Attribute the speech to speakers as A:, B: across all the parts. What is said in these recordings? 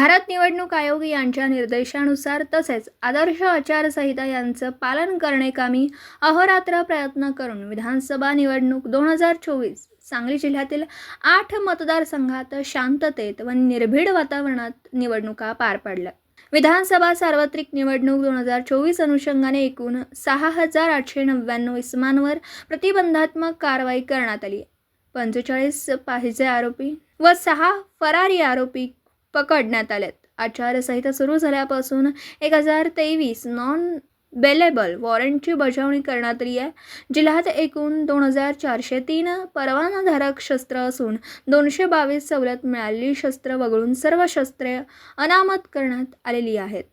A: भारत निवडणूक आयोग यांच्या निर्देशानुसार तसेच आदर्श आचारसंहिता यांचं पालन करण्याकामी अहोरात्र प्रयत्न करून विधानसभा निवडणूक दोन हजार चोवीस सांगली जिल्ह्यातील आठ मतदारसंघात शांततेत व निर्भीड वातावरणात निवडणुका पार पडल्या. विधानसभा सार्वत्रिक निवडणूक दोन हजार चोवीस अनुषंगाने एकूण सहा हजार आठशे नव्याण्णव इसमांवर प्रतिबंधात्मक कारवाई करण्यात आली. पंचेचाळीस पाहिजे आरोपी व सहा फरारी आरोपी पकडण्यात आल्यात आचारसंहिता सुरू झाल्यापासून एक हजार तेवीस नॉन बेलेबल वॉरंटची बजावणी करण्यात आली आहे. जिल्ह्यात एकूण दोन हजार चारशे तीन परवानाधारक शस्त्र असून दोनशे बावीस सवलत मिळालेली शस्त्र वगळून सर्व शस्त्रे अनामत करण्यात आलेली आहेत.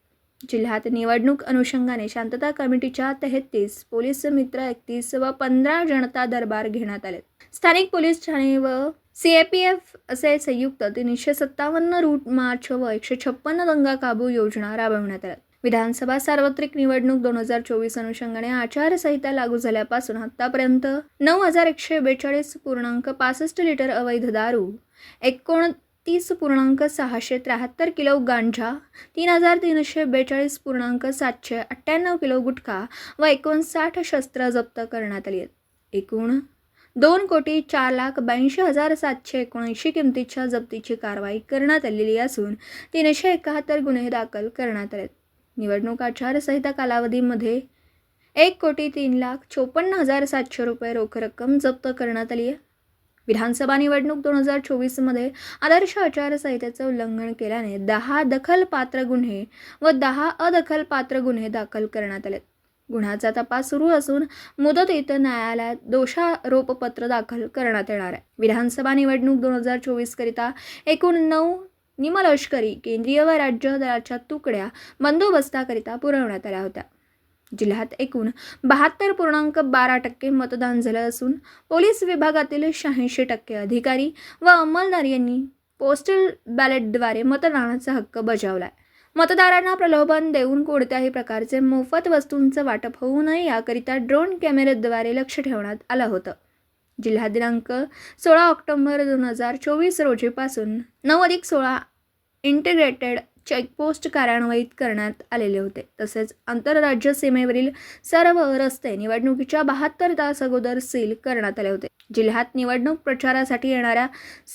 A: जिल्ह्यात निवडणूक अनुषंगाने शांतता कमिटीच्या तेहतीस पोलीस मित्र एकतीस व पंधरा जनता दरबार घेण्यात आले. स्थानिक पोलीस ठाणे व सी ए पी एफ असे संयुक्त तीनशे सत्तावन्न रूट मार्च व एकशे छप्पन्न दंगा काबू योजना राबवण्यात आल्या. विधानसभा सार्वत्रिक निवडणूक दोन हजार चोवीस अनुषंगाने आचारसंहिता लागू झाल्यापासून आतापर्यंत नऊ हजार एकशे बेचाळीस पूर्णांक पासष्ट लिटर अवैध दारू एकोण तीस पूर्णांक सहाशे त्र्याहत्तर किलो गांजा तीन हजार तीनशे बेचाळीस पूर्णांक सातशे अठ्ठ्याण्णव किलो गुटखा व एकोणसाठ शस्त्र जप्त करण्यात आली आहेत. एकूण दोन कोटी चार लाख ब्याऐंशी हजार सातशे एकोणऐंशी किमतीच्या जप्तीची कारवाई करण्यात आलेली असून तीनशे एकाहत्तर गुन्हे दाखल करण्यात आले निवडणूक आचारसंहिता कालावधीमध्ये एक कोटी तीन लाख चोपन्न हजार सातशे रुपये रोख रक्कम जप्त करण्यात आली आहे. विधानसभा निवडणूक दोन हजार चोवीसमध्ये आदर्श आचारसंहितेचं उल्लंघन केल्याने दहा दखलपात्र गुन्हे व दहा अदखलपात्र गुन्हे दाखल करण्यात आले गुन्ह्याचा तपास सुरू असून मुदतीत न्यायालयात दोषारोपपत्र दाखल करण्यात येणार आहे. विधानसभा निवडणूक दोन हजार चोवीसकरिता एकूण नऊ निमलष्करी केंद्रीय व राज्य दलाच्या तुकड्या बंदोबस्ताकरिता पुरवण्यात आल्या होत्या. जिल्ह्यात एकूण बहात्तर पूर्णांक बारा टक्के मतदान झालं असून पोलीस विभागातील शहाऐंशी टक्के अधिकारी व अंमलदार यांनी पोस्टल बॅलेटद्वारे मतदानाचा हक्क बजावला आहे मतदारांना प्रलोभन देऊन कोणत्याही प्रकारचे मोफत वस्तूंचं वाटप होऊ नये याकरिता ड्रोन कॅमेऱ्याद्वारे लक्ष ठेवण्यात आलं होतं. जिल्हा दिनांक सोळा ऑक्टोबर दोन हजार चोवीस रोजीपासून नऊ अधिक सोळा इंटिग्रेटेड चेकपोस्ट कार्यान्वित करण्यात आलेले होते. तसेच आंतरराज्य सीमेवरील सर्व रस्ते निवडणुकीच्या बहात्तर तास अगोदर सील करण्यात आले होते. जिल्ह्यात निवडणूक प्रचारासाठी येणाऱ्या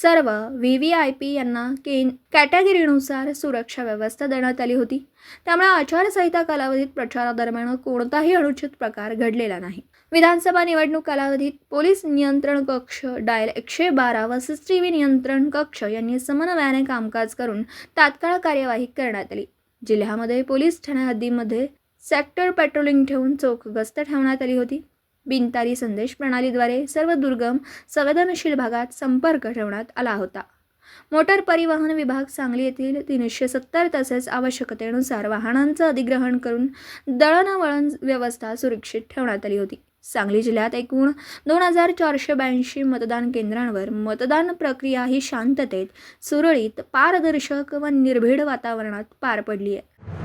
A: सर्व व्ही व्ही आय पी यांना के कॅटेगरीनुसार सुरक्षा व्यवस्था देण्यात आली होती. त्यामुळे आचारसंहिता कालावधीत प्रचारादरम्यान कोणताही अनुचित प्रकार घडलेला नाही. विधानसभा निवडणूक कालावधीत पोलीस नियंत्रण कक्ष डायल एकशे बारा व सी टी व्ही नियंत्रण कक्ष यांनी समन्वयाने कामकाज करून तात्काळ कार्यवाही करण्यात आली. जिल्ह्यामध्ये पोलीस ठाण्या हद्दीमध्ये सेक्टर पेट्रोलिंग ठेवून चोख गस्त ठेवण्यात आली होती. बिनतारी संदेश प्रणालीद्वारे सर्व दुर्गम संवेदनशील भागात संपर्क ठेवण्यात आला होता. मोटार परिवहन विभाग सांगली येथील तीनशे सत्तर तसेच आवश्यकतेनुसार वाहनांचं अधिग्रहण करून दळणवळण व्यवस्था सुरक्षित ठेवण्यात आली होती. सांगली जिल्ह्यात एकूण दोन हजार चारशे ब्याऐंशी मतदान केंद्रांवर मतदान प्रक्रिया ही शांततेत सुरळीत पारदर्शक व निर्भीड वातावरणात पार पडली आहे.